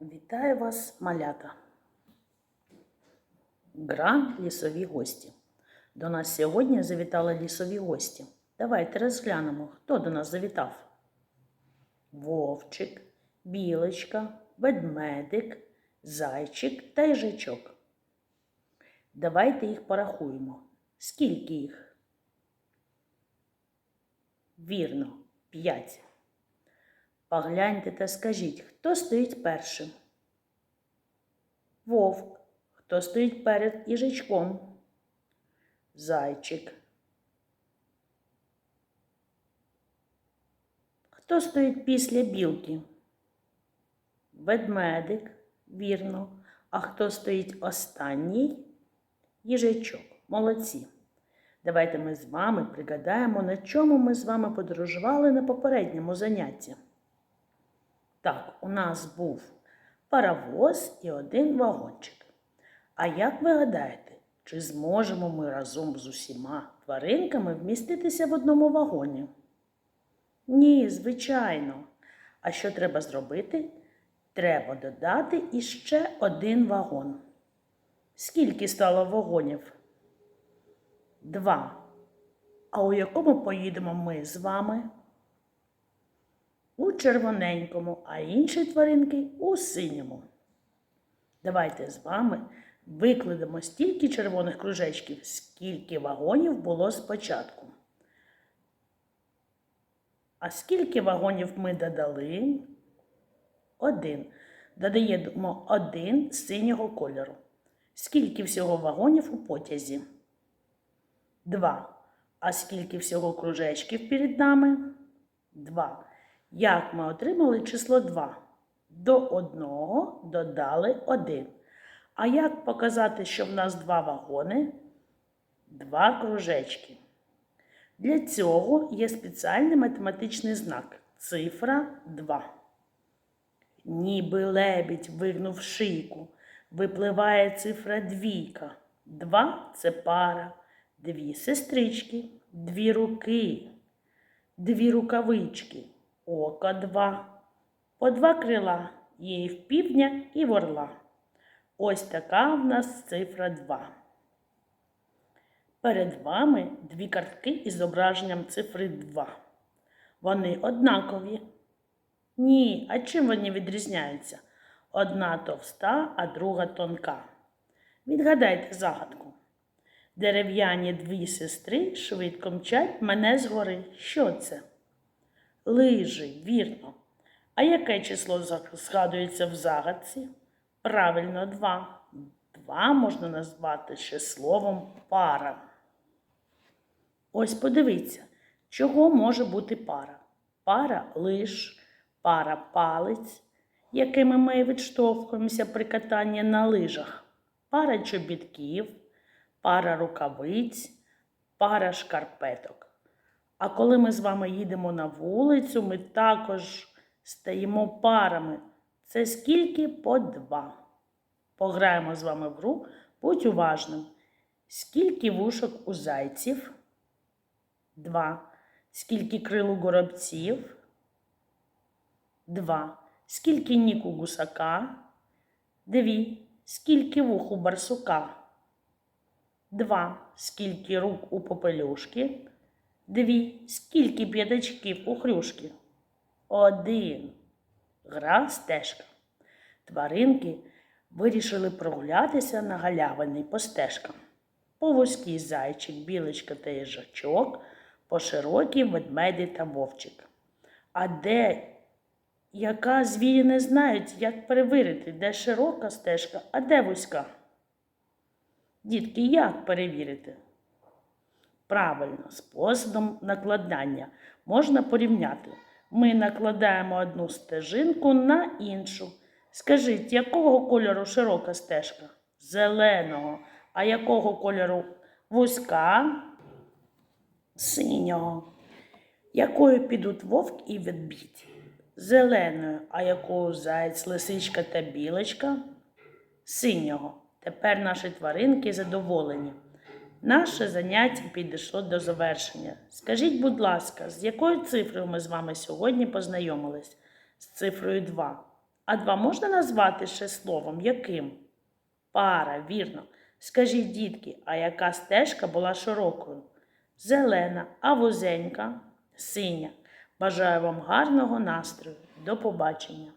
Вітаю вас, малята! Гра лісові гості. До нас сьогодні завітали лісові гості. Давайте розглянемо, хто до нас завітав. Вовчик, білочка, ведмедик, зайчик та їжачок. Давайте їх порахуємо. Скільки їх? Вірно, п'ять. Погляньте та скажіть, хто стоїть першим? Вовк. Хто стоїть перед їжачком? Зайчик. Хто стоїть після білки? Ведмедик, вірно. А хто стоїть останній? Їжачок. Молодці. Давайте ми з вами пригадаємо, на чому ми з вами подорожували на попередньому занятті. Так, у нас був паровоз і один вагончик. А як ви гадаєте, чи зможемо ми разом з усіма тваринками вміститися в одному вагоні? Ні, звичайно. А що треба зробити? Треба додати іще один вагон. Скільки стало вагонів? Два. А у якому поїдемо ми з вами? У червоненькому, а інші тваринки у синьому. Давайте з вами викладемо стільки червоних кружечків, скільки вагонів було спочатку. А скільки вагонів ми додали? Один. Додаємо один синього кольору. Скільки всього вагонів у потязі? Два. А скільки всього кружечків перед нами? Два. Як ми отримали число 2? До одного додали 1. А як показати, що в нас два вагони? Два кружечки. Для цього є спеціальний математичний знак цифра 2. Ніби лебідь вигнув шийку, випливає цифра двійка. Два це пара, дві сестрички, дві руки, дві рукавички. Ока два. По два крила є і в півдня, і в орла. Ось така в нас цифра 2. Перед вами дві картки із зображенням цифри 2. Вони однакові. Ні, а чим вони відрізняються? Одна товста, а друга тонка. Відгадайте загадку. Дерев'яні дві сестри швидко мчать мене згори. Що це? Лижі, вірно. А яке число згадується в загадці? Правильно, два. Два можна назвати ще словом пара. Ось подивіться, чого може бути пара. Пара лиж, пара палець, якими ми відштовхуємося при катанні на лижах, пара чобітків, пара рукавиць, пара шкарпеток. А коли ми з вами їдемо на вулицю, ми також стаємо парами. Це скільки по два. Пограємо з вами в гру, будь уважним. Скільки вушок у зайців? Два. Скільки крил у горобців? Два. Скільки ніг у гусака? Дві. Скільки вух у барсука? Два. Скільки рук у попелюшки? Дві. Скільки п'ятачків у хрюшки? Один. Гра стежка. Тваринки вирішили прогулятися на галявині по стежкам. По вузький зайчик, білочка та їжачок, по широкій ведмеді та вовчик. А де яка звірі не знають, як перевірити, де широка стежка, а де вузька? Дітки, як перевірити? Правильно, способом накладання можна порівняти. Ми накладаємо одну стежинку на іншу. Скажіть, якого кольору широка стежка? Зеленого. А якого кольору вузька? Синього. Якою підуть вовк і ведмідь? Зеленою. А якою заєць, лисичка та білочка? Синього. Тепер наші тваринки задоволені. Наше заняття підійшло до завершення. Скажіть, будь ласка, з якою цифрою ми з вами сьогодні познайомились? З цифрою 2. А два можна назвати ще словом яким? Пара, вірно. Скажіть, дітки, а яка стежка була широкою? Зелена, а вузенька, синя. Бажаю вам гарного настрою. До побачення.